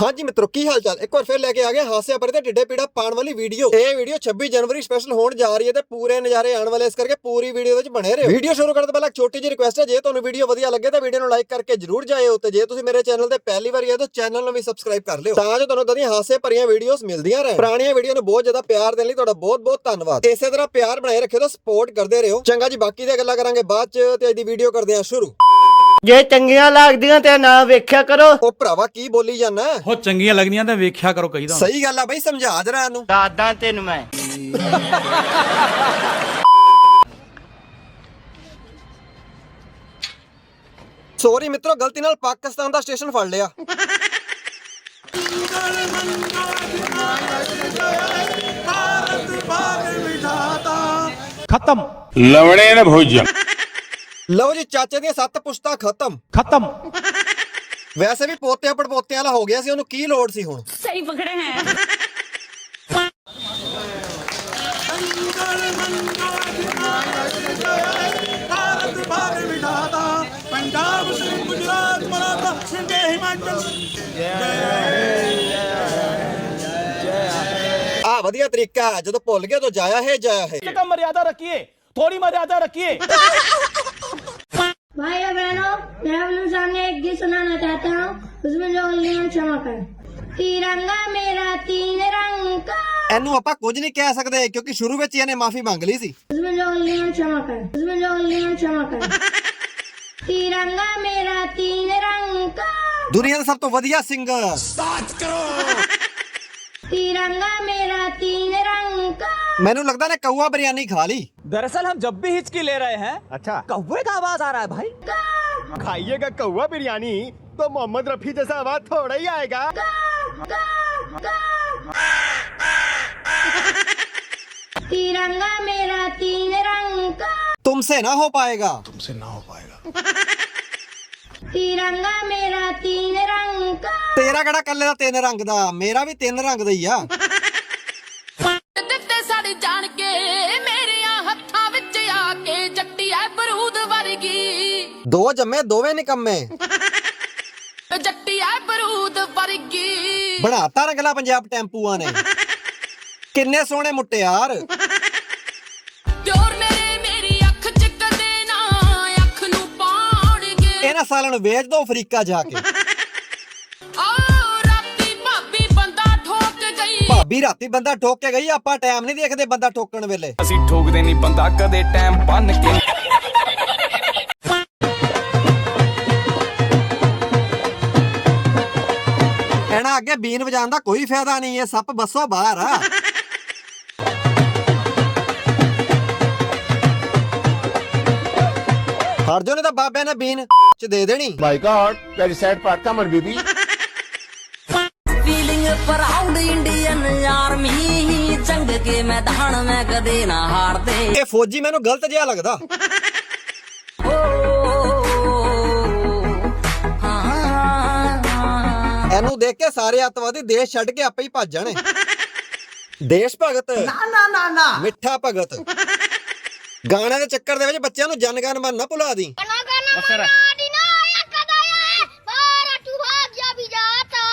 ਹਾਂਜੀ ਮਿੱਤਰੋ, ਕੀ ਹਾਲ ਚਾਲ ਇੱਕ ਵਾਰ ਫਿਰ ਲੈ ਕੇ ਆ ਗਏ ਹਾਸਿਆ ਪਰੇ ਤੇ ਢਿੱਡੇ ਪੀੜਾ ਪਾਣ ਵਾਲੀ ਵੀਡੀਓ। ਇਹ ਵੀਡੀਓ 26 ਜਨਵਰੀ ਸਪੈਸ਼ਲ ਹੋਣ ਜਾ ਰਹੀ ਹੈ ਤੇ ਪੂਰੇ ਨਜ਼ਾਰੇ ਆਉਣ ਵਾਲੇ, ਇਸ ਕਰਕੇ ਪੂਰੀ ਵੀਡੀਓ ਵਿੱਚ ਬਣੇ ਰਹੋ। ਵੀਡੀਓ ਸ਼ੁਰੂ ਕਰਨ ਤੋਂ ਪਹਿਲਾਂ ਛੋਟੀ ਜਿਹੀ ਰਿਕੁਐਸਟ ਹੈ, ਜੇ ਤੁਹਾਨੂੰ ਵੀਡੀਓ ਵਧੀਆ ਲੱਗੇ ਤਾਂ ਵੀਡੀਓ ਨੂੰ ਲਾਈਕ ਕਰਕੇ ਜਰੂਰ ਜਾਇਓ ਤੇ ਜੇ ਤੁਸੀਂ ਮੇਰੇ ਚੈਨਲ ਤੇ ਪਹਿਲੀ ਵਾਰ ਆਏ ਤਾਂ ਚੈਨਲ ਨੂੰ ਵੀ ਸਬਸਕ੍ਰਾਈਬ ਕਰ ਲਿਓ। ਤਾਂ ਜੋ ਤੁਹਾਨੂੰ ਦਦੀਆਂ ਹਾਸੇ ਭਰੀਆਂ ਵੀਡੀਓਜ਼ ਮਿਲਦੀਆਂ ਰਹਿਣ। ਪੁਰਾਣੀਆਂ ਵੀਡੀਓ ਨੂੰ ਬਹੁਤ ਜ਼ਿਆਦਾ ਪਿਆਰ ਦੇਣ ਲਈ ਤੁਹਾਡਾ ਬਹੁਤ ਬਹੁਤ ਧੰਨਵਾਦ। ਇਸੇ ਤਰ੍ਹਾਂ ਪਿਆਰ ਬਣਾਏ ਰੱਖਿਓ ਤਾਂ ਸਪੋਰਟ ਕਰਦੇ ਰਹੋ। ਚੰਗਾ ਜੀ, ਬਾਕੀ ਦੀਆਂ ਗੱਲਾਂ ਕਰਾਂਗੇ ਬਾਅਦ ਚ ਤੇ ਅੱਜ ਦੀ ਵੀਡੀਓ ਕਰਦੇ ਹਾਂ ਸ਼ੁਰੂ। ਜੇ ਚੰਗੀਆਂ ਲੱਗਦੀਆਂ ਤੇ ਨਾ ਵੇਖਿਆ ਕਰੋ। ਉਹ ਭਰਾਵਾ ਕੀ ਬੋਲੀ ਜਾਂਦਾ? ਉਹ ਚੰਗੀਆਂ ਲੱਗਦੀਆਂ ਤਾਂ ਵੇਖਿਆ ਕਰੋ ਕਹੀਦਾ ਹੁੰਦਾ। ਸਹੀ ਗੱਲ ਆ ਬਈ ਸਮਝਾ ਜਰਾ ਇਹਨੂੰ ਦਾਦਾ ਤੈਨੂੰ ਮੈਂ। ਸੌਰੀ ਮਿੱਤਰੋ ਗਲਤੀ ਨਾਲ ਪਾਕਿਸਤਾਨ ਦਾ ਸਟੇਸ਼ਨ ਫੜ ਲਿਆ। ਖਤਮ। ਲਵਣੇ ਨੇ ਭੋਜਨ ਲਓ ਜੀ ਚਾਚੇ ਦੀਆਂ ਸੱਤ ਪੁਸ਼ਤਾ ਖਤਮ। ਖਤਮ। ਵੈਸੇ ਵੀ ਪੋਤਿਆਂ ਪੜਪੋਤਿਆਂ ਵਾਲਾ ਹੋ ਗਿਆ ਸੀ ਉਹਨੂੰ ਕੀ ਲੋੜ ਸੀ ਹੁਣ? ਸਹੀ ਪਕੜੇ ਹੈ। ਆ ਵਧੀਆ ਤਰੀਕਾ ਜਦੋਂ ਭੁੱਲ ਗਏ ਤਾਂ ਜਾਇਆ ਹੈ ਜਾਇਆ ਹੈ। ਮਰਿਆਦਾ ਰੱਖੀਏ ਥੋੜੀ ਮਰਿਆਦਾ ਰੱਖੀਏ। भाई और बहनों मैं आप लोगों के सामने एक गीत सुनाना चाहता हूँ उसमें जो उंगलियां चमक है तिरंगा मेरा तीन रंग का ਇਹਨੂੰ ਆਪਾਂ ਕੁਝ ਨਹੀਂ ਕਹਿ ਸਕਦੇ ਕਿਉਂਕਿ ਸ਼ੁਰੂ ਵਿੱਚ ਹੀ ਇਹਨੇ ਮਾਫੀ ਮੰਗ ਲਈ ਸੀ उसमें जो उंगलियां चमक है उसमें जो उंगलियां चमक है तिरंगा मेरा तीन रंग का ਦੁਨੀਆ ਦਾ ਸਭ ਤੋਂ ਵਧੀਆ ਸਿੰਗਰ तिरंगा मेरा तीन रंग का ਮੈਨੂੰ ਲੱਗਦਾ ਨੇ ਕਊਆ ਬਿਰਿਆਨੀ ਖਾ ਲਈ दरअसल हम जब भी हिचकी ले रहे हैं अच्छा। कौवे का आवाज़ आ रहा है भाई। खाइएगा कौवा बिरयानी तो मोहम्मद रफी जैसा आवाज़ थोड़ा ही आएगा। तिरंगा मेरा तीन रंग का। तुमसे ना हो पाएगा। तुमसे ना हो पाएगा। तिरंगा मेरा तीन रंग का। तेरा कड़ा कर लेना तीन रंग दा मेरा भी तीन रंग दा ਦੋ ਜੰਮੇ ਦੋਵੇਂ ਨਿਕੰਮੇ ਜੱਟੀ ਐ ਬਰੂਦ ਵਰਗੀ। ਬਣਾਤਾ ਰੰਗਲਾ ਪੰਜਾਬ ਟੈਂਪੂਆਂ ਨੇ। ਕਿੰਨੇ ਸੋਹਣੇ ਮੁਟਿਆਰ ਪਿਓਰ ਮੇਰੇ ਮੇਰੀ ਅੱਖ ਚ ਕਦੇ ਨਾ ਅੱਖ ਨੂੰ ਪਾਉਣਗੇ। ਇਹਨਾਂ ਸਾਲਾਂ ਨੂੰ ਵੇਚ ਦੋ ਅਫਰੀਕਾ ਜਾ ਕੇ। ਆ ਰਾਤੀ ਭਾਬੀ ਬੰਦਾ ਠੋਕ ਗਈ। ਭਾਬੀ ਰਾਤੀ ਬੰਦਾ ਠੋਕ ਕੇ ਗਈ ਆਪਾਂ ਟਾਈਮ ਨਹੀਂ ਦੇਖਦੇ ਬੰਦਾ ਠੋਕਣ ਵੇਲੇ। ਅਸੀਂ ਠੋਕਦੇ ਨਹੀਂ ਬੰਦਾ ਕਦੇ ਟਾਈਮ ਬੰਨ ਕੇ। ਨਾ ਅੱਗੇ ਬੀਨ ਵਜਾਉਣ ਦਾ ਕੋਈ ਫਾਇਦਾ ਨਹੀਂ ਇਹ ਸੱਪ ਬੱਸੋਂ ਬਾਹਰ। ਆ ਹਰਜੋ ਨੇ ਤਾਂ ਬਾਬੇ ਨੇ ਬੀਨ ਚ ਦੇ ਦੇਣੀ। My god very sad part come on Bibi feeling proud Indian army ਜੰਗ ਕੇ ਮੈਦਾਨ ਮੈਂ ਕਦੇ ਨਾ ਹਾਰਦੇ। ਇਹ ਫੌਜੀ ਮੈਨੂੰ ਗਲਤ ਜਿਹਾ ਲੱਗਦਾ। ਇਹਨੂੰ ਦੇਖ ਕੇ ਸਾਰੇ ਅੱਤਵਾਦੀ ਦੇਸ਼ ਛੱਡ ਕੇ ਆਪੇ ਹੀ ਭੱਜ ਜਾਣੇ। ਦੇਸ਼ ਭਗਤ। ਨਾ ਨਾ ਨਾ ਨਾ। ਮਿੱਠਾ ਭਗਤ। ਗਾਣਿਆਂ ਦੇ ਚੱਕਰ ਦੇ ਵਿੱਚ ਬੱਚਿਆਂ ਨੂੰ ਜਨਗਣ ਮਨ ਨਾ ਭੁਲਾ ਦੀ।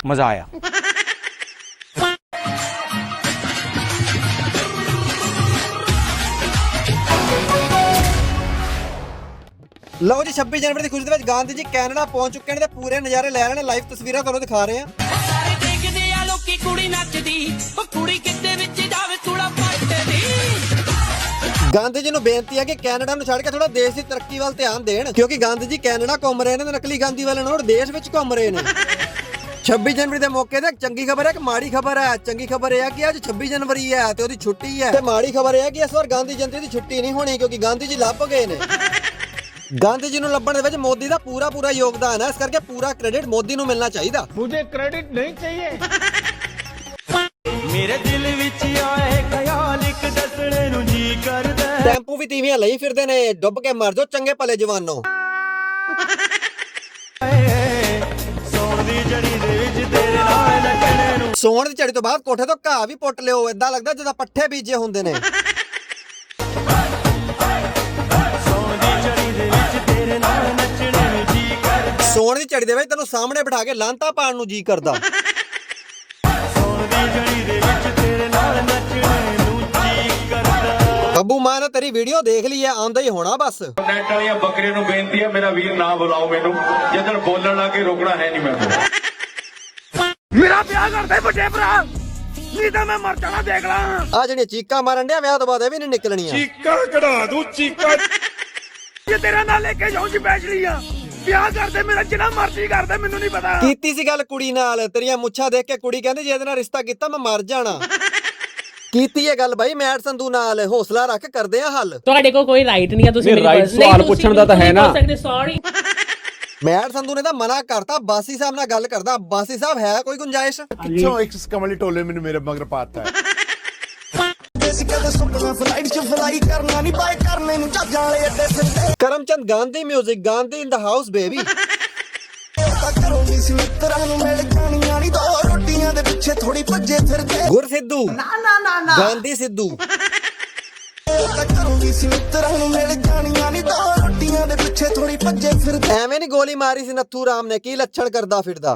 ਮਜ਼ਾ ਆਇਆ। ਲਓ ਜੀ 26 ਜਨਵਰੀ ਦੀ ਖੁਸ਼ੀ ਦੇ ਵਿੱਚ ਗਾਂਧੀ ਜੀ ਕੈਨੇਡਾ ਪਹੁੰਚ ਚੁੱਕੇ ਨੇ ਤੇ ਪੂਰੇ ਨਜ਼ਾਰੇ ਲੈ ਰਹੇ ਨੇ। ਲਾਈਵ ਤਸਵੀਰਾਂ ਤੁਹਾਨੂੰ ਦਿਖਾ ਰਹੇ ਹਾਂ। ਸਾਰੇ ਦੇਖਦੇ ਆ ਲੋਕੀ ਕੁੜੀ ਨੱਚਦੀ ਉਹ ਕੁੜੀ ਕਿਤੇ ਵਿੱਚ ਜਾਵੇ ਥੋੜਾ ਪੱਟਦੀ ਗਾਂਧੀ ਜੀ ਨੂੰ ਬੇਨਤੀ ਹੈ ਕਿ ਕੈਨੇਡਾ ਨੂੰ ਛੱਡ ਕੇ ਥੋੜਾ ਦੇਸ਼ ਦੀ ਤਰੱਕੀ ਵੱਲ ਧਿਆਨ ਦੇਣ ਕਿਉਂਕਿ ਗਾਂਧੀ ਜੀ ਕੈਨੇਡਾ ਘੁੰਮ ਰਹੇ ਨੇ ਤੇ ਨਕਲੀ ਗਾਂਧੀ ਵਾਲੇ ਨਾਲ ਦੇਸ਼ ਵਿੱਚ ਘੁੰਮ ਰਹੇ ਨੇ। 26 ਜਨਵਰੀ ਦੇ ਮੌਕੇ ਤੇ ਇੱਕ ਚੰਗੀ ਖਬਰ ਹੈ ਕਿ ਮਾੜੀ ਖਬਰ ਹੈ। ਚੰਗੀ ਖਬਰ ਇਹ ਹੈ ਕਿ ਅੱਜ 26 ਜਨਵਰੀ ਹੈ ਤੇ ਉਹਦੀ ਛੁੱਟੀ ਹੈ। ਤੇ ਮਾੜੀ ਖਬਰ ਇਹ ਹੈ ਕਿ ਇਸ ਵਾਰ ਗਾਂਧੀ ਜਯੰਤੀ ਦੀ ਛੁੱਟੀ ਨਹੀਂ ਹੋਣੀ ਕਿਉਂਕਿ ਗਾਂਧੀ ਜੀ ਲੱਭ ਗਏ ਨੇ। ਗਾਂਧੀ ਜੀ ਨੂੰ ਲੱਭਣ ਦੇ ਵਿੱਚ ਮੋਦੀ ਦਾ ਪੂਰਾ ਪੂਰਾ ਯੋਗਦਾਨ ਹੈ ਇਸ ਕਰਕੇ ਪੂਰਾ ਕ੍ਰੈਡਿਟ ਮੋਦੀ ਨੂੰ ਮਿਲਣਾ ਚਾਹੀਦਾ मुझे क्रेडिट नहीं चाहिए ਮੇਰੇ ਦਿਲ ਵਿੱਚ ਆਏ ਖਿਆਲ ਇੱਕ ਦੱਸਣੇ ਨੂੰ ਜੀ ਕਰਦਾ ਟੈਂਪੂ ਵੀ ਤੀਵੀਆਂ ਲਈ ਫਿਰਦੇ ਨੇ ਡੁੱਬ ਕੇ ਮਰ ਜਾਓ ਚੰਗੇ ਭਲੇ ਜਵਾਨੋ ਸੌਣ ਦੀ ਜੜੀ ਦੇ ਵਿੱਚ ਤੇਰੇ ਨਾਲ ਨੱਚਣੇ ਨੂੰ ਸੌਣ ਦੀ ਝੜੀ ਤੋਂ ਬਾਅਦ ਕੋਠੇ ਤੋਂ ਘਾਹ ਵੀ ਪੁੱਟ ਲਿਓ ਏਦਾਂ ਲੱਗਦਾ ਜਿੱਦਾਂ ਪੱਠੇ ਬੀਜੇ ਹੁੰਦੇ ਨੇ ਸੌਣ ਦੀ ਝੜੀ ਦੇ ਵਿੱਚ ਤੈਨੂੰ ਸਾਹਮਣੇ ਬਿਠਾ ਕੇ ਲਾਂਤਾ ਪਾਣ ਨੂੰ ਜੀ ਕਰਦਾ। ਗਲੀ ਦੇ ਵਿੱਚ ਤੇਰੇ ਨਾਲ ਨੱਚਣੇ ਨੂੰ ਕਰਦਾ ਬੱਬੂ ਤੇਰੀ ਵੀਡੀਓ ਦੇਖ ਲਈ ਐ ਆਉਂਦਾ ਹੀ ਹੋਣਾ ਬਸ। ਨੈਟ ਵਾਲੀਆਂ ਬੱਕਰੀਆਂ ਨੂੰ ਬੇਨਤੀ ਹੈ ਮੇਰਾ ਵੀਰ ਨਾ ਬੁਲਾਓ ਮੈਨੂੰ। ਜਦੋਂ ਬੋਲਣ ਲੱਗੇ ਰੋਕਣਾ ਹੈ ਨਹੀਂ ਮੈਨੂੰ। ਆ ਜਿਹੜੀਆਂ ਚੀਕਾਂ ਮਾਰਨ ਡਿਆ ਵਿਆਹ ਤੋਂ ਬਾਅਦ ਇਹ ਵੀ ਨਹੀਂ ਨਿਕਲਣੀਆਂ। ਚੀਕਾਂ ਕਢਾ ਦੂੰ ਚੀਕਾਂ। ਕੀਤੀ ਸੀ ਗੱਲ ਕੁੜੀ ਨਾਲ ਤੇਰੀਆਂ ਮੁੱਛਾਂ ਦੇਖ ਕੇ ਕੁੜੀ ਕਹਿੰਦੀ ਜੇ ਇਹਦੇ ਨਾਲ ਰਿਸ਼ਤਾ ਕੀਤਾ ਮੈਂ ਮਰ ਜਾਣਾ। ਕੀਤੀ ਇਹ ਗੱਲ ਬਾਈ ਮੈਟ ਸੰਧੂ ਨਾਲ ਹੌਸਲਾ ਰੱਖ ਕਰਦੇ ਆ ਹੱਲ। ਤੁਹਾਡੇ ਕੋਲ ਕੋਈ ਰਾਈਟ ਨਹੀਂ ਹੈ ਤੁਸੀਂ ਮੇਰੀ personal- ਸਵਾਲ ਪੁੱਛਣ ਦਾ ਤਾਂ ਹੈ ਨਾ। ਨਹੀਂ ਸੌਰੀ ਮੈਟ ਸੰਧੂ ਨੇ ਤਾਂ ਮਨਾ ਕਰਤਾ ਬਾਸੀ ਸਾਹਿਬ ਨਾਲ ਗੱਲ ਕਰਦਾ ਬਾਸੀ ਸਾਹਿਬ ਹੈ ਕੋਈ ਗੁੰਜਾਇਸ਼? ਕਿੱਥੋਂ ਇੱਕ ਕਮਲੀ ਟੋਲੇ ਮੈਨੂੰ ਮੇਰੇ ਮਗਰ ਪਾਤਾ ਹੈ। Karamchand Gandhi 뮤직 Gandhi in the house baby Gur Sidhu. ਨਾ ਨਾ ਨਾ ਗਾਂਧੀ ਸਿੱਧੂ। ਐਵੇਂ ਨਹੀਂ ਗੋਲੀ ਮਾਰੀ ਸੀ ਨੱਥੂ ਰਾਮ ਨੇ ਕੀ ਲੱਛਣ ਕਰਦਾ ਫਿਰਦਾ?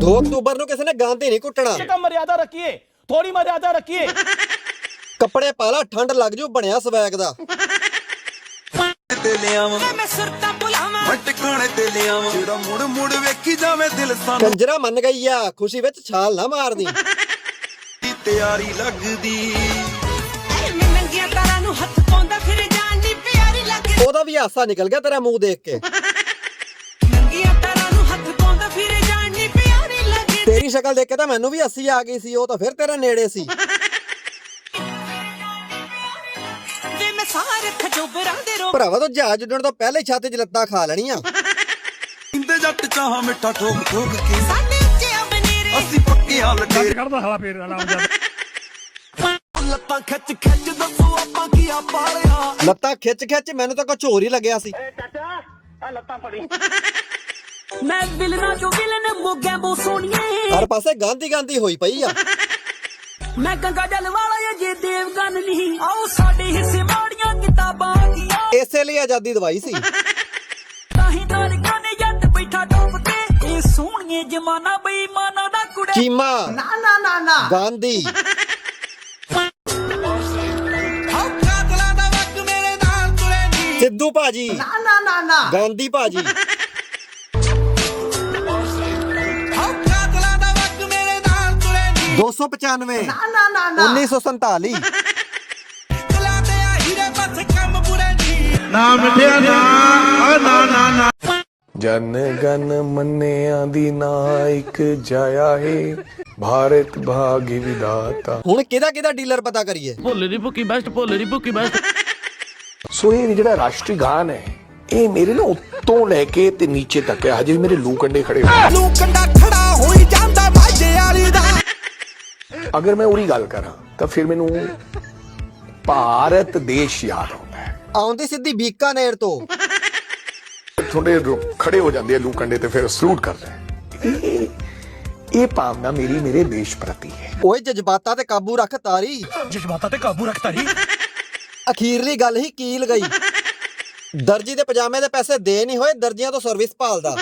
ਦੋ ਅਕਤੂਬਰ ਨੂੰ ਕਿਸੇ ਨੇ ਗਾਂਧੀ ਨਹੀਂ ਕੁੱਟਣਾ। ਤਾਂ ਮਰਿਆਦਾ ਰੱਖੀਏ ਥੋੜੀ ਮਰਿਆਦਾ ਰੱਖੀਏ। ਕੱਪੜੇ ਪਾ ਲਾ ਠੰਡ ਲੱਗ ਜੂ ਬਣਿਆ ਸਵੈਗ ਦਾ। ਕੰਜਰਾ ਮੰਨ ਗਈ ਆ ਖੁਸ਼ੀ ਵਿੱਚ ਛਾਲ ਨਾ ਮਾਰਦੀ। ਦੀ ਤਿਆਰੀ ਲੱਗਦੀ। ਉਹਦਾ ਵੀ ਹਾਸਾ ਨਿਕਲ ਗਿਆ ਤੇਰਾ ਮੂੰਹ ਦੇਖ ਕੇ। ਤੇਰੀ ਸ਼ਕਲ ਦੇਖ ਕੇ ਤਾਂ ਮੈਨੂੰ ਵੀ ਹੱਸੀ ਆ ਗਈ ਸੀ ਉਹ ਤਾਂ ਫਿਰ ਤੇਰੇ ਨੇੜੇ ਸੀ। ਵੇ ਮੈਂ ਸਾਰੇ ਖਜੋਬਰਾਂ ਦੇ ਰੋ ਭਰਾਵਾ ਤੋਂ ਜਹਾਜ਼ ਉੱਡਣ ਤੋਂ ਪਹਿਲੇ ਛਾਤੇ 'ਚ ਲੱਤਾਂ ਖਾ ਲੈਣੀਆਂ। ਇੰਦੇ ਜੱਟ ਚਾਹਾਂ ਮਿੱਠਾ ਠੋਕ ਠੋਕ ਕੇ। ਸਾਡੇ ਉੱਚੇ ਬਨੇਰੇ ਅਸੀਂ ਪੱਕੇ ਹਾਲ ਟੇਰ ਕਰਦਾ ਹਲਾ ਫੇਰ ਆਰਾਮ ਲੱਤਾਂ ਖਿੱਚ ਖਿੱਚ ਦੱਸੋ ਆਪਾਂ ਕੀ ਆ ਪਾਲਿਆ। ਲੱਤਾਂ ਖਿੱਚ ਖਿੱਚ ਮੈਨੂੰ ਤਾਂ ਕੁਝ ਹੋਰ ਹੀ ਲੱਗਿਆ ਸੀ। ਮੈਂ ਵਿਲਨਾ ਜੋ ਵਿਲਨ ਮੋਗਿਆਂ ਬੋ ਸੋਣੀਏ ਹਰ ਪਾਸੇ ਗਾਂਧੀ ਗਾਂਧੀ ਹੋਈ ਪਈ ਆ। ਮੈਂ ਗੰਗਾ ਜਲ ਵਾਲਾ ਏ ਜੇ ਦੇਵਗਨ ਨਹੀਂ। ਆਓ ਸਾਡੇ ਹਿੱਸੇ ਮਾੜੀਆਂ ਕਿਤਾਬਾਂ ਦੀਆਂ ਇਸੇ ਲਈ ਆਜ਼ਾਦੀ ਦਵਾਈ ਸੀ। ਤਾਂ ਹੀ ਦਰਗਾਹ ਨੇ ਜੱਟ ਬੈਠਾ ਡੋਬ ਕੇ। ਇਹ ਸੋਹਣੀਏ ਜਮਾਨਾ ਬੇਈਮਾਨਾ ਦਾ ਕੁੜੇ। ਚੀਮਾ। ਨਾ ਨਾ ਨਾ ਨਾ। ਗਾਂਧੀ। ਕਾਤਲਾਂ ਦਾ ਵਕ ਮੇਰੇ ਨਾਲ ਤੁਰੇ ਨੀ। ਸਿੱਧੂ ਭਾਜੀ। ਨਾ ਨਾ ਨਾ ਨਾ। ਗਾਂਧੀ ਭਾਜੀ। 295 ਨਾ ਨਾ ਨਾ ਨਾ। 1947 ਨਾ ਮਿੱਠਿਆ ਨਾ। ਆ ਨਾ ਨਾ ਜਾਇਆ ਹੈ। ਭਾਰਤ ਭਾਗੀ ਵਿਦਾਤਾ ਹੁਣ ਕਿਹਦਾ ਕਿਹਦਾ ਡੀਲਰ ਪਤਾ ਕਰੀਏ? ਭੁੱਲ ਦੀ ਭੁੱਕੀ ਬੈਸਟ ਭੋਲੇ ਦੀ ਭੁੱਕੀ ਬੈਸਟ ਸੋ ਇਹ ਜਿਹੜਾ ਰਾਸ਼ਟਰੀ ਗਾਨ ਹੈ ਇਹ ਮੇਰੇ ਨਾ ਉੱਤੋਂ ਲੈ ਕੇ ਤੇ ਨੀਚੇ ਤੱਕ ਹੈ। ਹਜੇ ਮੇਰੇ ਲੂ ਕੰਡੇ ਖੜੇ ਹੋ ਲੂ ਕੰਡਾ ਅਗਰ ਮੈਂ ਉਹਦੀ ਗੱਲ ਕਰਾਂ ਤਾਂ ਫਿਰ ਮੈਨੂੰ ਭਾਰਤ ਦੇਸ਼ ਯਾਦ ਆਉਂਦਾ ਆਉਂਦੀ ਸਿੱਧੀ ਬੀਕਾਨੇਰ ਤੋਂ। ਥੋੜੇ ਖੜੇ ਹੋ ਜਾਂਦੇ ਆ ਲੂ ਕੰਡੇ ਤੇ ਫਿਰ ਸਲੂਟ ਕਰਦੇ ਆ। ਇਹ- ਇਹ ਮੇਰੀ ਮੇਰੇ ਦੇਸ਼ ਪ੍ਰਤੀ ਹੈ। ਓਏ ਜਜ਼ਬਾਤਾਂ ਤੇ ਕਾਬੂ ਰੱਖ ਤਾਰੀ। ਜਜ਼ਬਾਤਾਂ ਤੇ ਕਾਬੂ ਰੱਖ ਤਾਰੀ। ਅਖੀਰਲੀ ਗੱਲ ਹੀ ਕੀਲ ਗਈ। ਦਰਜੀ ਦੇ ਪਜਾਮੇ ਦੇ ਪੈਸੇ ਦੇ ਨਹੀਂ ਹੋਏ ਦਰਜੀਆਂ ਤੋਂ ਸਰਵਿਸ ਭਾਲਦਾ।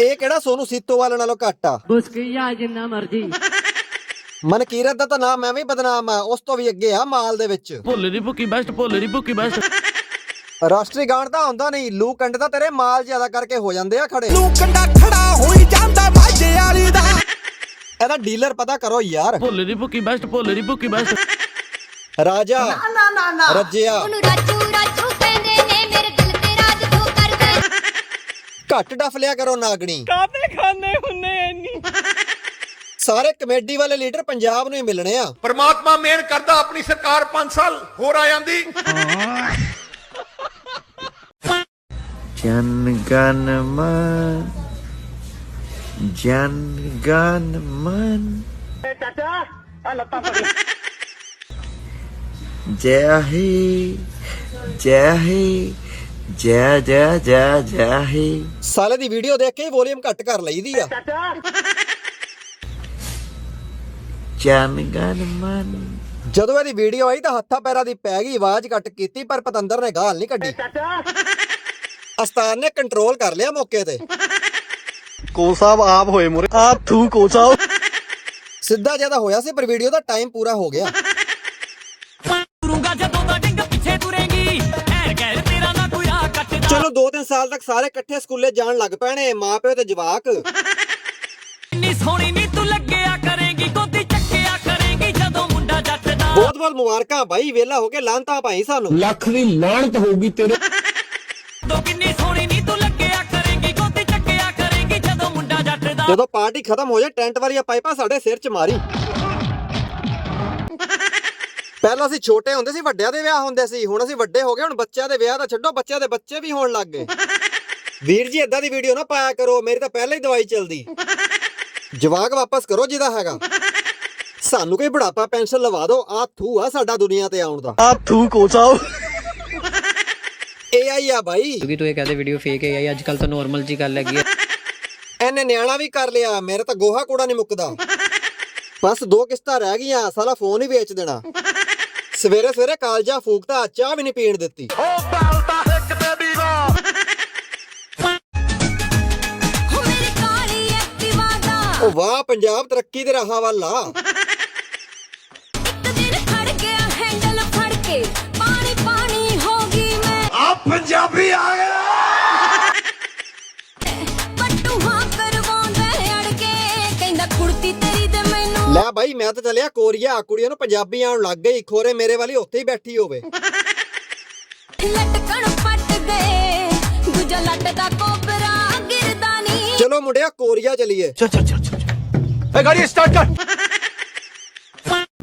ਇਹ ਕਿਹੜਾ ਸੋਨੂੰ ਸੀਤੋ ਵਾਲੇ ਨਾਲੋਂ ਘੱਟ ਆ? ਬੁਸਕੀ ਆ ਜਿੰਨਾ ਮਰਜ਼ੀ। ਮਨਕੀਰਤ ਦਾ ਤਾਂ ਨਾਮ ਮੈਂ ਵੀ ਬਦਨਾਮ ਆ ਉਸ ਤੋਂ ਵੀ ਅੱਗੇ ਆ ਮਾਲ ਦੇ ਵਿੱਚ। ਭੋਲੇ ਦੀ ਭੁੱਕੀ ਬੈਸਟ ਭੋਲੇ ਦੀ ਭੁੱਕੀ ਬੈਸਟ ਰਾਸ਼ਟਰੀ ਗਾਣ ਤਾਂ ਹੁੰਦਾ ਨਹੀਂ ਲੂ ਕੰਡ ਤਾਂ ਤੇਰੇ ਮਾਲ ਜ਼ਿਆਦਾ ਕਰਕੇ ਹੋ ਜਾਂਦੇ ਆ ਖੜੇ। ਲੂ ਕੰਡਾ ਖੜਾ ਹੋਈ ਜਾਂਦਾ ਮਾਝੇ ਵਾਲੀ ਦਾ। ਇਹਦਾ ਡੀਲਰ ਪਤਾ ਕਰੋ ਯਾਰ। ਭੋਲੇ ਦੀ ਭੁੱਕੀ ਬੈਸਟ ਭੋਲੇ ਦੀ ਭੁੱਕੀ ਬੈਸਟ ਰਾਜਾ ਨਾ ਨਾ ਨਾ ਰੱਜਿਆ। ਰਾਜੂ ਰਾਜੂ ਕਹਿੰਦੇ ਨੇ ਮੇਰੇ ਦਿਲ ਤੇ ਰਾਜ ਤੂੰ ਕਰਦੇ। ਘੱਟ ਡਫ ਲਿਆ ਕਰੋ ਨਾਗਣੀ। ਕਾਤੇ ਖਾਣੇ ਹੁੰਨੇ ਇੰਨੀ? ਸਾਰੇ ਕਮੇਡੀ ਵਾਲੇ ਲੀਡਰ ਪੰਜਾਬ ਨੂੰ ਹੀ ਮਿਲਣੇ ਆ। ਪਰਮਾਤਮਾ ਮਿਹਰ ਕਰਦਾ ਆਪਣੀ ਸਰਕਾਰ 5 ਸਾਲ ਹੋਰ ਆ ਜਾਂਦੀ। ਜਨ ਗਨ ਮਨ ਜਨ ਗਨ ਮਨ। ਜੈ ਹੀ ਜੈ ਹੀ ਜੈ ਜੈ ਜੈ ਜੈ ਹੀ। ਸਾਲੇ ਦੀ ਵੀਡੀਓ ਦੇਖ ਕੇ ਵੋਲੀਅਮ ਘੱਟ ਕਰ ਲਈਦੀ ਆ। ਗਨ ਮਨ ਜਦੋਂ ਇਹਦੀ ਵੀਡੀਓ ਆਈ ਤਾਂ ਹੱਥਾਂ ਪੈਰਾਂ ਦੀ ਪੈ ਗਈ ਆਵਾਜ਼ ਘੱਟ ਕੀਤੀ ਪਰ ਪਤੰਦਰ ਨੇ ਗਾਲ ਨਹੀਂ ਕੱਢੀ। ਅਸਤਾਨ ਨੇ ਕੰਟਰੋਲ ਕਰ ਲਿਆ ਮੌਕੇ ਤੇ। ਕੋਚ ਸਾਹਿਬ ਆਪ ਹੋਏ ਮੁਰੇ। ਆ ਤੂੰ ਕੋਚ ਸਾਹਿਬ। ਸਿੱਧਾ ਜ਼ਿਆਦਾ ਹੋਇਆ ਸੀ ਪਰ ਵੀਡੀਓ ਦਾ ਟਾਈਮ ਪੂਰਾ ਹੋ ਗਿਆ। ਤੁਰੂੰਗਾ ਜਦੋਂ ਦਾ ਡਿੰਗ ਪਿੱਛੇ ਤੁਰੇਂਗੀ ਐਰ ਗੈਰ ਤੇਰਾ ਨਾ ਕੋਈ ਆ ਕੱਟ ਚਲੋ 2-3 ਸਾਲ ਤੱਕ ਸਾਰੇ ਇਕੱਠੇ ਸਕੂਲੇ ਜਾਣ ਲੱਗ ਪੈਣੇ ਮਾਪਿਓ ਤੇ ਜਵਾਕ। ਇੰਨੀ ਸੋਹਣੀ ਜੱਟ ਦਾ ਬਹੁਤ ਬਹੁਤ ਮੁਬਾਰਕਾਂ ਬਾਈ ਵੇਲਾ ਹੋ ਕੇ ਲਾਂਤਾ ਭਾਈ ਸਾਨੂੰ। ਲੱਖ ਦੀ ਲਾਹਣਤ ਹੋਊਗੀ ਤੇਰੇ। ਦੋ ਕਿੰਨੀ ਸੋਹਣੀ ਨੀ ਤੂੰ ਲੱਗਿਆ ਕਰੇਂਗੀ ਗੋਦੀ ਚੱਕਿਆ ਕਰੇਂਗੀ ਜਦੋਂ ਮੁੰਡਾ ਜੱਟ ਦਾ। ਜਦੋਂ ਪਾਰਟੀ ਖਤਮ ਹੋ ਜਾਏ ਟੈਂਟ ਵਾਲੀਆਂ ਪਾਈਪਾਂ ਸਾਡੇ ਸਿਰ 'ਚ ਮਾਰੀ। ਪਹਿਲਾਂ ਅਸੀਂ ਛੋਟੇ ਹੁੰਦੇ ਸੀ ਵੱਡਿਆਂ ਦੇ ਵਿਆਹ ਹੁੰਦੇ ਸੀ। ਹੁਣ ਅਸੀਂ ਵੱਡੇ ਹੋ ਗਏ ਹੁਣ ਬੱਚਿਆਂ ਦੇ ਵਿਆਹ ਤਾਂ ਛੱਡੋ ਬੱਚਿਆਂ ਦੇ ਬੱਚੇ ਵੀ ਹੋਣ ਲੱਗ ਗਏ। ਵੀਰ ਜੀ ਏਦਾਂ ਦੀ ਵੀਡੀਓ ਨਾ ਪਾਇਆ ਕਰੋ ਮੇਰੀ ਤਾਂ ਪਹਿਲਾਂ ਹੀ ਦਵਾਈ ਚੱਲਦੀ। ਜਵਾਕ ਵਾਪਸ ਕਰੋ ਜਿਹਦਾ ਹੈਗਾ। ਸਾਨੂੰ ਕੋਈ ਬੁਢਾਪਾ ਪੈਨਸ਼ਨ ਲਵਾ ਦਿਓ ਆ ਥੂ ਆ ਸਾਡਾ ਦੁਨੀਆ ਤੇ ਆਉਣ ਦਾ। ਆ ਤੂੰ ਕੋਚ ਸਾਹਿਬ ਏਆਈ ਆ ਬਾਈ। ਕਿਉਂਕਿ ਤੂੰ ਇਹ ਕਹਦੇ ਵੀਡੀਓ ਫੇਕ ਹੈ ਅੱਜ ਕੱਲ ਤਾਂ ਨਾਰਮਲ ਜੀ ਗੱਲ ਹੈਗੀ ਹੈ ਐਨੇ ਨਿਆਣਾ ਵੀ ਕਰ ਲਿਆ ਮੇਰੇ ਤਾਂ ਗੋਹਾ ਕੂੜਾ ਨਹੀਂ ਮੁੱਕਦਾ। ਬਸ ਦੋ ਕਿਸ਼ਤਾਂ ਰਹਿ ਗਈਆਂ ਸਾਲਾ ਫੋਨ ਹੀ ਵੇਚ ਦੇਣਾ। ਸਵੇਰੇ ਸਵੇਰੇ ਕਾਲਜਾ ਫੂਕਤਾ ਚਾਹ ਵੀ ਨਹੀਂ ਪੀਣ ਦਿੱਤੀ। ਹੋ ਮੇਰੀ ਕਾਲੀ ਐਕਟਿਵਾ ਦਾ। ਉਹ ਵਾਹ ਪੰਜਾਬ ਤਰੱਕੀ ਦੇ ਰਾਹਾਂ ਵੱਲ। ਆ ਕੇ ਪਾਣੀ ਪਾਣੀ ਹੋ ਗਈ ਮੈਂ। ਆ ਪੰਜਾਬੀ ਆ ਗਿਆ ਪੱਟੂ ਹਾਂ ਕਰਵਾਉਂਦਾ ਅੜ ਕੇ ਕਹਿੰਦਾ ਕੁੜਤੀ ਤੇਰੀ ਤੇ ਮੈਨੂੰ। ਲੈ ਬਾਈ ਮੈਂ ਤਾਂ ਚੱਲਿਆ ਕੋਰੀਆ ਕੁੜੀਆਂ ਨੂੰ ਪੰਜਾਬੀ ਆਉਣ ਲੱਗ ਗਈ ਖੋਰੇ ਮੇਰੇ ਵਾਲੀ ਉੱਥੇ ਹੀ ਬੈਠੀ ਹੋਵੇ। ਲਟਕਣ ਪੱਟ ਗਏ ਦੂਜਾ ਲੱਟ ਦਾ ਕੋਬਰਾ ਗਿਰਦਾ ਨਹੀਂ ਚਲੋ ਮੁੰਡਿਆ ਕੋਰੀਆ ਚਲੀਏ। ਏ ਗਾੜੀ ਸਟਾਰਟ ਕਰ।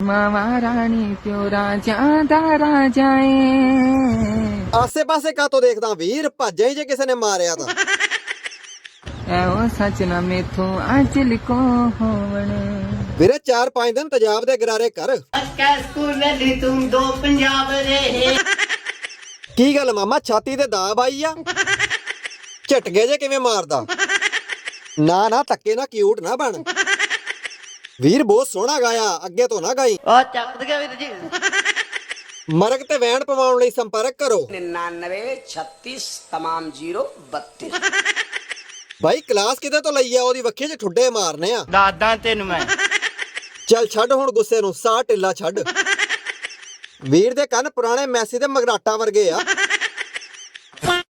ਮਾਵਾ ਰਾਣੀ ਪਿਓ ਰਾਜਾ ਦਾ ਰਾਜਾਏ ਆਸੇ ਪਾਸੇ ਕਾਤੋਂ ਦੇਖਦਾ ਵੀਰ ਭੱਜਿਆ ਹੀ ਜੇ ਕਿਸੇ ਨੇ ਮਾਰਿਆ ਤਾਂ ਐਓ ਸੱਚ ਨਾ ਮੇਥੋਂ ਅੱਜ ਲਿਖੋ ਹੋਵਣ ਵੀਰੇ 4-5 ਦਿਨ ਤੇਜ਼ਾਬ ਦੇ ਗਰਾਰੇ ਕਰ ਕੀ ਗੱਲ ਮਾਮਾ ਛਾਤੀ ਤੇ ਦਾਬ ਆਈ ਆ ਝਟਕੇ ਜੇ ਕਿਵੇਂ ਮਾਰਦਾ ਨਾ ਨਾ ਧੱਕੇ ਨਾ ਕਿਊਟ ਨਾ ਬਣ ਵੀਰ ਬਹੁਤ ਸੋਹਣਾ ਗਾਇਆ ਅੱਗੇ ਤੋਂ ਨਾ ਗਾਈ। ਆ ਚੱਕ ਗਿਆ ਵੀਰ ਜੀ। ਮਰਗ ਤੇ ਵੈਣ ਪਵਾਉਣ ਲਈ ਸੰਪਰਕ ਕਰੋ। 99 36 ਤਮਾਮ ਭਾਈ ਕਲਾਸ ਕਿਤੇ ਤੋਂ ਲਈ ਆ ਉਹਦੀ ਵੱਖੀ 'ਚ ਠੁੱਡੇ ਮਾਰਨੇ ਆ। ਦਾਦਾ ਤੈਨੂੰ ਮੈਂ। ਚੱਲ ਛੱਡ ਹੁਣ ਗੁੱਸੇ ਨੂੰ ਸਾਹ ਟਿੱਲਾ ਛੱਡ। ਵੀਰ ਦੇ ਕੰਨ ਪੁਰਾਣੇ ਮੈਸੀ ਦੇ ਮਗਰਾਟਾ ਵਰਗੇ ਆ।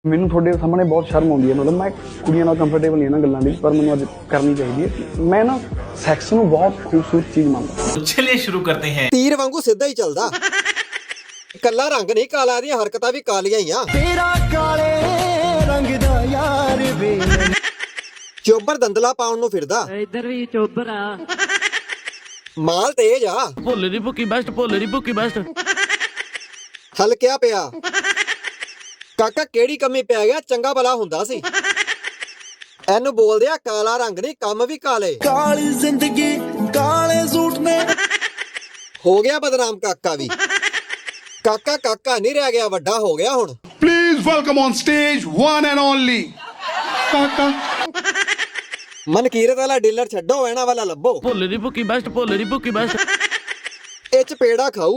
ਮੈਨੂੰ ਤੁਹਾਡੇ ਸਾਹਮਣੇ ਬਹੁਤ ਸ਼ਰਮ ਆਉਂਦੀ ਹੈ। ਮਤਲਬ ਮੈਂ ਕੁੜੀਆਂ ਨਾਲ ਕੰਫਰਟੇਬਲ ਨਹੀਂ ਇਹਨਾਂ ਗੱਲਾਂ ਦੀ ਪਰ ਮੈਨੂੰ ਅੱਜ ਕਰਨੀ ਚਾਹੀਦੀ ਹੈ। ਮੈਂ ਨਾ ਸੈਕਸ ਨੂੰ ਬਹੁਤ ਖੂਬਸੂਰਤ ਚੀਜ਼ ਮੰਨਦਾ। ਹਾਂ ਸ਼ੁਰੂ ਕਰਦੇ ਹਾਂ। ਤੀਰ ਵਾਂਗੂ ਸਿੱਧਾ ਹੀ ਚੱਲਦਾ। ਕੱਲਾ ਰੰਗ ਨਹੀਂ ਕਾਲਾ ਦੀਆਂ ਹਰਕਤਾਂ ਵੀ ਕਾਲੀਆਂ ਹੀ ਆ। ਤੇਰਾ ਕਾਲੇ ਰੰਗ ਦਾ ਯਾਰ ਵੇ। ਚੋਬਰ ਦੰਦਲਾ ਪਾਉਣ ਨੂੰ ਫਿਰਦਾ। ਇੱਧਰ ਵੀ ਚੋਬਰ ਆ। ਮਾਲ ਤੇਜ ਆ। ਭੁੱਲ ਦੀ ਭੁੱਕੀ ਬੈਸਟ ਭੁੱਲ ਦੀ ਭੁੱਕੀ ਬੈਸਟ ਹਲਕਿਆ ਪਿਆ। ਕਾਕਾ ਕਿਹੜੀ ਕਮੀ ਪੈ ਗਿਆ? ਚੰਗਾ ਭਲਾ ਹੁੰਦਾ ਸੀ। ਇਹਨੂੰ ਬੋਲਦੇ ਆ ਕਾਲਾ ਰੰਗ ਨਹੀਂ ਕੰਮ ਵੀ ਕਾਲੇ। ਕਾਲੀ ਜ਼ਿੰਦਗੀ ਕਾਲੇ ਸੂਟ ਨੇ। ਹੋ ਗਿਆ ਬਦਨਾਮ ਕਾਕਾ ਵੀ। ਕਾਕਾ ਕਾਕਾ ਨਹੀਂ ਰਹਿ ਗਿਆ ਵੱਡਾ ਹੋ ਗਿਆ ਹੁਣ। Please welcome on stage one and only Kaka. Mankirat ਵਾਲਾ ਡੀਲਰ ਛੱਡੋ ਇਹਨਾਂ ਵਾਲਾ ਲੱਭੋ। ਭੋਲੇ ਦੀ ਭੁੱਕੀ ਬੈਸਟ ਭੋਲੇ ਦੀ ਭੁੱਕੀ ਬੈਸਟ ਇਹ ਚਪੇੜਾ ਖਾਊ।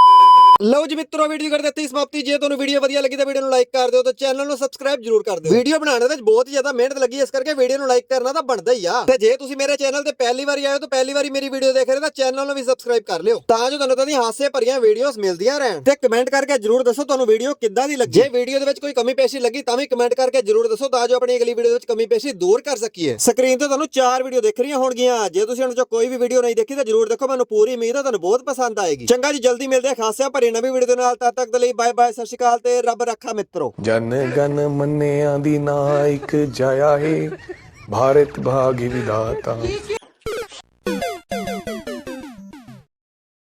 ਲਓ ਜੀ ਮਿੱਤਰੋ ਵੀਡੀਓ ਕਰ ਦਿੱਤੀ ਸਮਾਪਤੀ। ਜੇ ਤੁਹਾਨੂੰ ਵੀਡੀਓ ਵਧੀਆ ਲੱਗੀ ਤਾਂ ਵੀਡੀਓ ਨੂੰ ਲਾਈਕ ਕਰ ਦਿਓ ਤੇ ਚੈਨਲ ਨੂੰ ਸਬਸਕ੍ਰਾਈਬ ਜਰੂਰ ਕਰ ਦਿਓ। ਵੀਡੀਓ ਬਣਾਉਣ ਦੇ ਵਿੱਚ ਬਹੁਤ ਹੀ ਜ਼ਿਆਦਾ ਮਿਹਨਤ ਲੱਗੀ ਇਸ ਕਰਕੇ ਵੀਡੀਓ ਨੂੰ ਲਾਈਕ ਕਰਨਾ ਤਾਂ ਬਣਦਾ ਹੀ ਆ। ਤੇ ਜੇ ਤੁਸੀਂ ਮੇਰੇ ਚੈਨਲ ਤੇ ਪਹਿਲੀ ਵਾਰੀ ਆਏ ਹੋ ਤਾਂ ਪਹਿਲੀ ਵਾਰੀ ਮੇਰੀ ਵੀਡੀਓ ਦੇਖ ਰਹੇ ਹੋ ਤਾਂ ਚੈਨਲ ਨੂੰ ਵੀ ਸਬਸਕ੍ਰਾਈਬ ਕਰ ਲਿਓ। ਤਾਂ ਜੋ ਤੁਹਾਨੂੰ ਤਾਂ ਹਾਸੇ ਭਰੀਆਂ ਵੀਡੀਓਜ਼ ਮਿਲਦੀਆਂ ਰਹਿਣ। ਤੇ ਕਮੈਂਟ ਕਰਕੇ ਜਰੂਰ ਦੱਸੋ ਤੁਹਾਨੂੰ ਵੀਡੀਓ ਕਿੱਦਾਂ ਦੀ ਲੱਗੀ। ਜੇ ਵੀਡੀਓ ਦੇ ਵਿੱਚ ਕੋਈ ਕਮੀ ਪੇਸ਼ੀ ਲੱਗੀ ਤਾਂ ਵੀ ਕਮੈਂਟ ਕਰਕੇ ਜਰੂਰ ਦੱਸੋ ਤਾਂ ਜੋ ਆਪਣੀ ਅਗਲੀ ਵੀਡੀਓ ਵਿੱਚ ਕਮੀ ਪੇਸ਼ੀ ਦੂਰ ਕਰ ਸਕੀਏ। ਸਕਰੀਨ ਤੇ ਤੁਹਾਨੂੰ ਚਾਰ ਵੀਡੀਓ ਦਿਖ ਰਹੀਆਂ ਹੋਣਗੀਆਂ। ਜੇ ਤੁਸੀਂ ਉਹਨਾਂ ਚੋਂ ਕੋਈ ਵੀ ਵੀਡੀਓ ਨਹੀਂ ਦੇਖੀ ਤਾਂ ਜਰੂਰ ਦੇਖੋ ਮੈਨੂੰ ਪੂਰੀ ਉਮੀਦ ਹੈ ਤੁਹਾਨੂੰ ਬਹੁਤ ਪਸੰਦ ਆਏਗੀ। ਚੰਗਾ ਜੀ ਜਲਦੀ ਮਿਲਦੇ ਆ ਖਾਸਿਆ ਭਰੀ ਆਪਣੀ ਨਵੀਂ ਵੀਡੀਓ ਦੇ ਨਾਲ ਤਦ ਤੱਕ ਦੇ ਲਈ ਬਾਏ ਬਾਏ ਸਤਿ ਸ਼੍ਰੀ ਅਕਾਲ ਤੇ ਰੱਬ ਰੱਖਾ ਮਿੱਤਰੋ। ਜਨ ਗਨ ਮੰਨਿਆ ਦੀ ਨਾਇਕ ਜਾਇਆ ਹੈ, ਭਾਰਤ ਭਾਗੀ ਵਿਦਾਤਾ